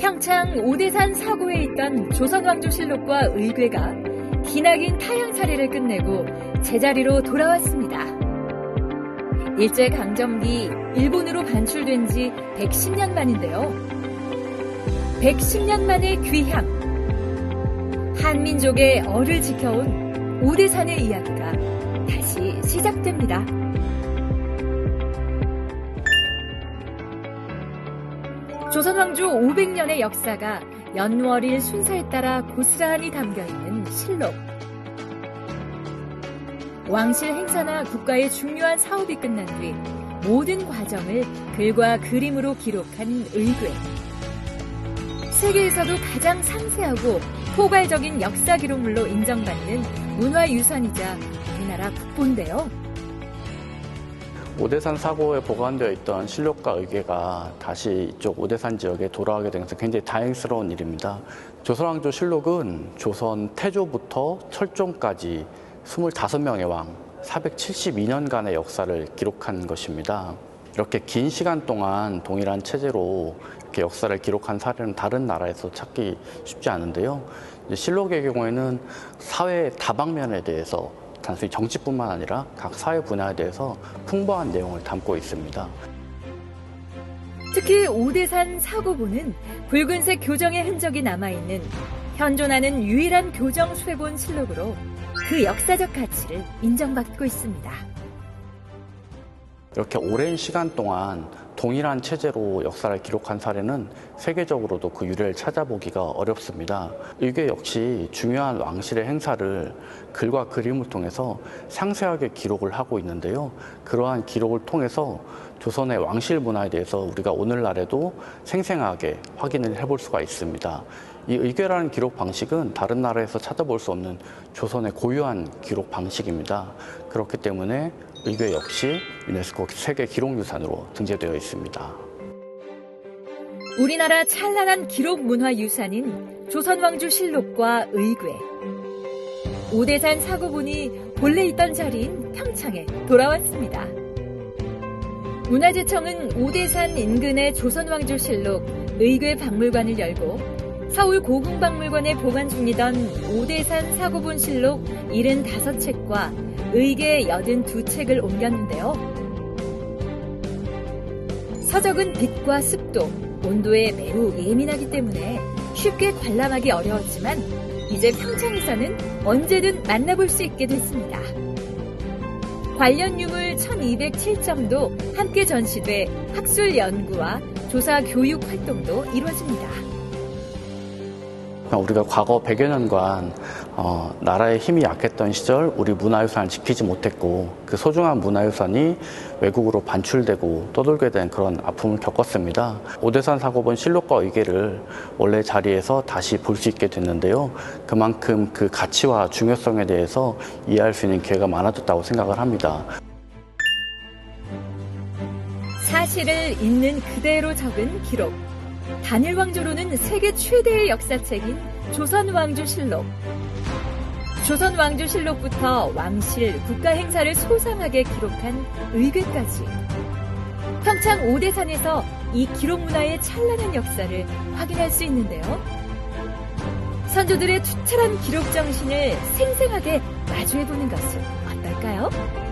평창 오대산 사고에 있던 조선왕조실록과 의궤가 기나긴 타향살이를 끝내고 제자리로 돌아왔습니다. 일제강점기 일본으로 반출된 지 110년 만인데요. 110년 만의 귀향. 한민족의 얼을 지켜온 오대산의 이야기가 다시 시작됩니다. 조선왕조 500년의 역사가 연월일 순서에 따라 고스란히 담겨있는 실록. 왕실 행사나 국가의 중요한 사업이 끝난 뒤 모든 과정을 글과 그림으로 기록한 의궤. 세계에서도 가장 상세하고 포괄적인 역사 기록물로 인정받는 문화유산이자 우리나라 국보인데요. 오대산 사고에 보관되어 있던 실록과 의궤가 다시 이쪽 오대산 지역에 돌아가게 된 것은 굉장히 다행스러운 일입니다. 조선왕조 실록은 조선 태조부터 철종까지 25명의 왕, 472년간의 역사를 기록한 것입니다. 이렇게 긴 시간 동안 동일한 체제로 이렇게 역사를 기록한 사례는 다른 나라에서 찾기 쉽지 않은데요. 실록의 경우에는 사회 다방면에 대해서 단순히 정치뿐만 아니라 각 사회 분야에 대해서 풍부한 내용을 담고 있습니다. 특히 오대산 사고보는 붉은색 교정의 흔적이 남아있는 현존하는 유일한 교정 수배본 실록으로 그 역사적 가치를 인정받고 있습니다. 이렇게 오랜 시간 동안 동일한 체제로 역사를 기록한 사례는 세계적으로도 그 유래를 찾아보기가 어렵습니다. 이게 역시 중요한 왕실의 행사를 글과 그림을 통해서 상세하게 기록을 하고 있는데요. 그러한 기록을 통해서 조선의 왕실 문화에 대해서 우리가 오늘날에도 생생하게 확인을 해볼 수가 있습니다. 이 의궤라는 기록 방식은 다른 나라에서 찾아볼 수 없는 조선의 고유한 기록 방식입니다. 그렇기 때문에 의궤 역시 유네스코 세계 기록유산으로 등재되어 있습니다. 우리나라 찬란한 기록 문화 유산인 조선왕조 실록과 의궤. 오대산 사고본이 본래 있던 자리인 평창에 돌아왔습니다. 문화재청은 오대산 인근의 조선왕조 실록 의궤 박물관을 열고 서울 고궁박물관에 보관 중이던 오대산 사고본 실록 75책과 의궤 82책을 옮겼는데요. 서적은 빛과 습도, 온도에 매우 예민하기 때문에 쉽게 관람하기 어려웠지만 이제 평창에서는 언제든 만나볼 수 있게 됐습니다. 관련 유물 1207점도 함께 전시돼 학술 연구와 조사 교육 활동도 이루어집니다. 우리가 과거 100여 년간 어, 나라의 힘이 약했던 시절 우리 문화유산을 지키지 못했고 그 소중한 문화유산이 외국으로 반출되고 떠돌게 된 그런 아픔을 겪었습니다. 오대산 사고본 실록과 의계를 원래 자리에서 다시 볼 수 있게 됐는데요. 그만큼 그 가치와 중요성에 대해서 이해할 수 있는 기회가 많아졌다고 생각을 합니다. 사실을 있는 그대로 적은 기록. 단일 왕조로는 세계 최대의 역사책인 조선 왕조실록. 조선 왕조실록부터 왕실, 국가 행사를 소상하게 기록한 의궤까지. 평창 오대산에서 이 기록 문화의 찬란한 역사를 확인할 수 있는데요. 선조들의 투철한 기록 정신을 생생하게 마주해보는 것은 어떨까요?